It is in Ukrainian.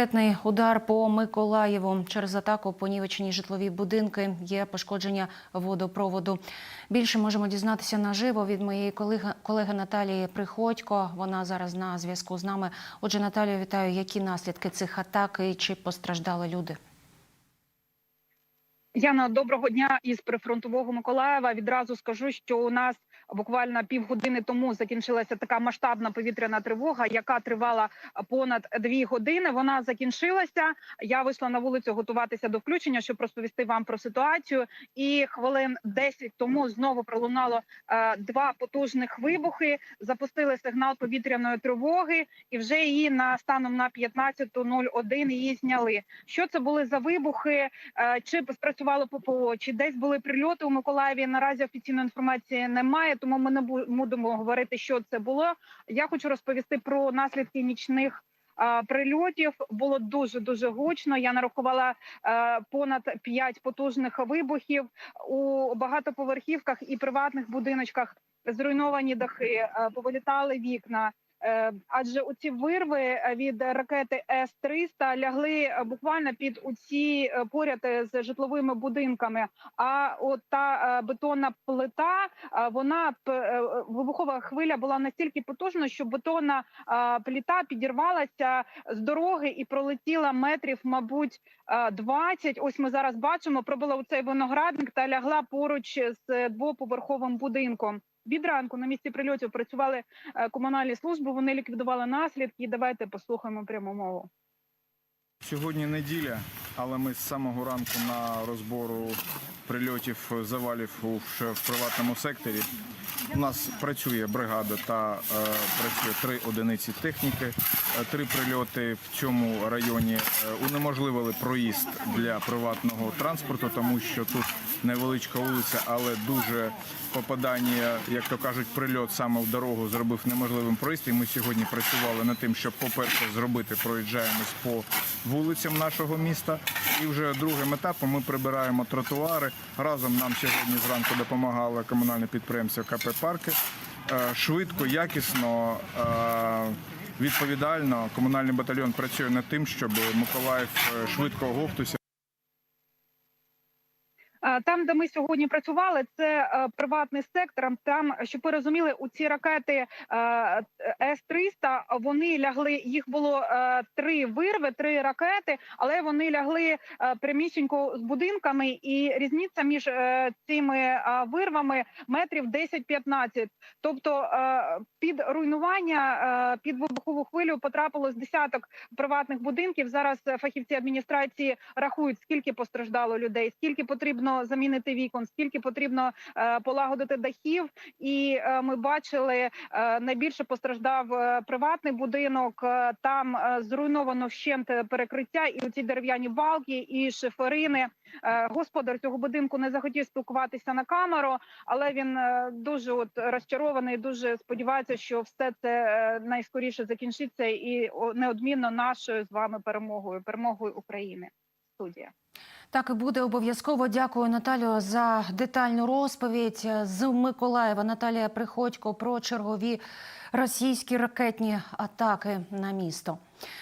Ракетний удар по Миколаєву через атаку понівечені житлові будинки. Є пошкодження водопроводу. Більше можемо дізнатися наживо від моєї колеги, колеги Наталії Приходько. Вона зараз на зв'язку з нами. Отже, Наталію, вітаю. Які наслідки цих атак і чи постраждали люди? Яна, доброго дня із прифронтового Миколаєва. Відразу скажу, що у нас буквально півгодини тому закінчилася така масштабна повітряна тривога, яка тривала понад дві години. Вона закінчилася. Я вийшла на вулицю готуватися до включення, щоб розповісти вам про ситуацію. І хвилин 10 тому знову пролунало е, два потужних вибухи. Запустили сигнал повітряної тривоги, і вже її на станом на 15.01 її зняли. Що це були за вибухи? Е, Чи спрацювало ППО, чи десь були прильоти у Миколаєві? Наразі офіційної інформації немає, тому ми не будемо говорити, що це було. Я хочу розповісти про наслідки нічних. Прильотів було дуже дуже гучно. Я нарахувала е, понад п'ять потужних вибухів у багатоповерхівках і приватних будиночках. Зруйновані дахи, е, повилітали вікна. Е, Адже оці вирви е, від ракети С 300 лягли е, буквально під оці поряд з житловими будинками. А от та бетонна плита, вона вибухова хвиля була настільки потужна, що бетонна плита підірвалася з дороги і пролетіла метрів, мабуть, е, 20. Ось ми зараз бачимо, пробила у цей виноградник та лягла поруч з двоповерховим будинком. Від ранку на місці прильотів працювали е, комунальні служби. Вони ліквідували наслідки. Давайте послухаємо пряму мову. Сьогодні неділя, але ми з самого ранку на розбору прильотів завалів у в приватному секторі. У нас працює бригада та е, працює три одиниці техніки. Е, Три прильоти в цьому районі е, унеможливили проїзд для приватного транспорту, тому що тут невеличка вулиця, але дуже попадання, як то кажуть, прильот саме в дорогу зробив неможливим проїзд. І ми сьогодні працювали над тим, щоб, по-перше, зробити проїжджаємось по вулицям нашого міста. І вже другим етапом ми прибираємо тротуари. Разом нам сьогодні зранку допомагало комунальне підприємство КП Парки. Е, Швидко, якісно, е, відповідально комунальний батальйон працює над тим, щоб Миколаїв е, швидко оговтався. Е, Там, де ми сьогодні працювали, це е, приватний сектор. Там, щоб ви розуміли, у ці ракети с 300 вони лягли. Їх було е, три вирви, три ракети, але вони лягли е, прямісінько з будинками, і різниця між е, цими е, вирвами метрів 10-15. Тобто е, під руйнування, е, під вибухову хвилю потрапило з десяток приватних будинків. Зараз е, фахівці адміністрації рахують, скільки постраждало людей, скільки потрібно замінити вікон, скільки потрібно е, полагодити дахів. І е, ми бачили, е, найбільше постраждав приватний будинок. Там зруйновано вщент перекриття, і оці дерев'яні балки, і шиферини. Господар цього будинку не захотів спілкуватися на камеру, але він дуже от розчарований. Дуже сподівається, що все це найскоріше закінчиться, і неодмінно нашою з вами перемогою, перемогою України. Студія. Так і буде обов'язково. Дякую, Наталію, за детальну розповідь з Миколаєва. Наталія Приходько про чергові російські ракетні атаки на місто.